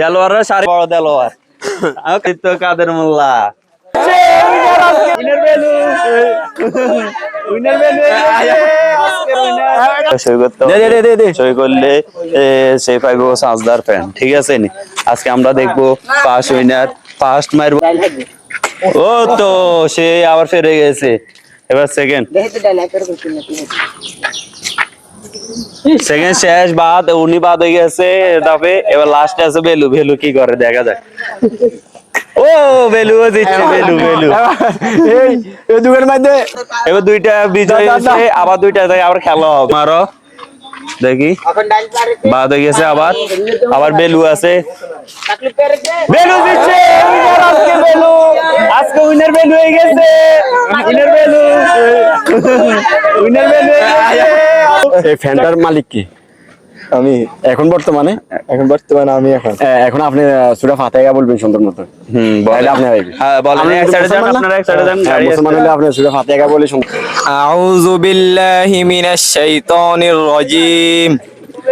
দেলোয়ার সারি বড় দেলোয়ার। আমি কাদের মোল্লা। সই করতে হবে। সই করলে এ, সে পাইবো সাজদার ফ্যান ঠিক আছে নি? আজকে আমরা দেখব ফার্স্ট উইনার ফার্স্ট মারবো ও তো সে আবার ফেরে গেছে। এবার সেকেন্ড সেকেন্ড শেষ বাদ উনি বাদ হয়ে গেছে তারপরে এবার লাস্টে আছে বেলু। বেলু কি করে? দেখা যাক। ও বেলু দিচ্ছে বেলু বেলু। এই মধ্যে এবার দুইটা বিজয়। হয়েছে আবার দুইটা থেকে আবার খেলা হবে। মারো। দেখি। বাদ হয়ে গেছে আবার। আবার বেলু আছে। বেলু দিচ্ছে আজকে বেলু। আজকে উইনার বেলু হয়ে গেছে। উইনার বেলু। উইনার বেলু হয়ে গেছে। এই ফ্যানটার মালিক কি আমি এখন বর্তমানে এখন বর্তমানে আমি এখন এ, এখন আপনি সুরা ফাতেহা বলবেন সুন্দর মতো হুম তাহলে বলেন আপনি আইবেন। হ্যাঁ বলেন আপনি এক সাইডে যান মুসলমান না? আপনারা এক সাইডে যান হ্যাঁ, গাড়ি মুসলমান আসছে। হলে আপনি সুরা ফাতেহা বলে শুন أعوذ بالله من الشيطان الرجيم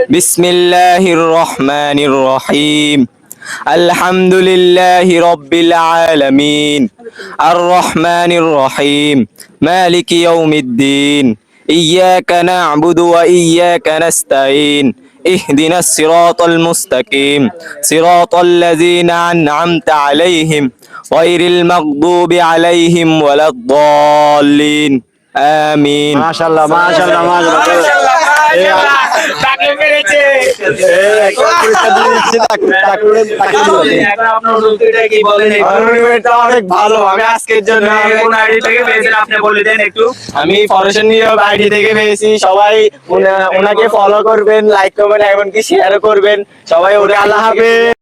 بسم الله الرحمن الرحيم الحمد لله رب العالمين الرحمن الرحيم مالك يوم الدين إياك نعبد وإياك نستعين اهدنا الصراط المستقيم صراط الذين أنعمت عليهم غير المغضوب عليهم ولا الضالين آمين ما شاء الله ما شاء الله ما شاء الله, ما شا الله. ما شاء الله. অনেক ভালো আমি আজকের জন্য আমি ফরেশন আইডি থেকে পেয়েছি। সবাই ওনাকে উনাকে ফলো করবেন লাইক করবেন এমনকি শেয়ার করবেন। সবাই ওরে আল্লাহ হাফেজ।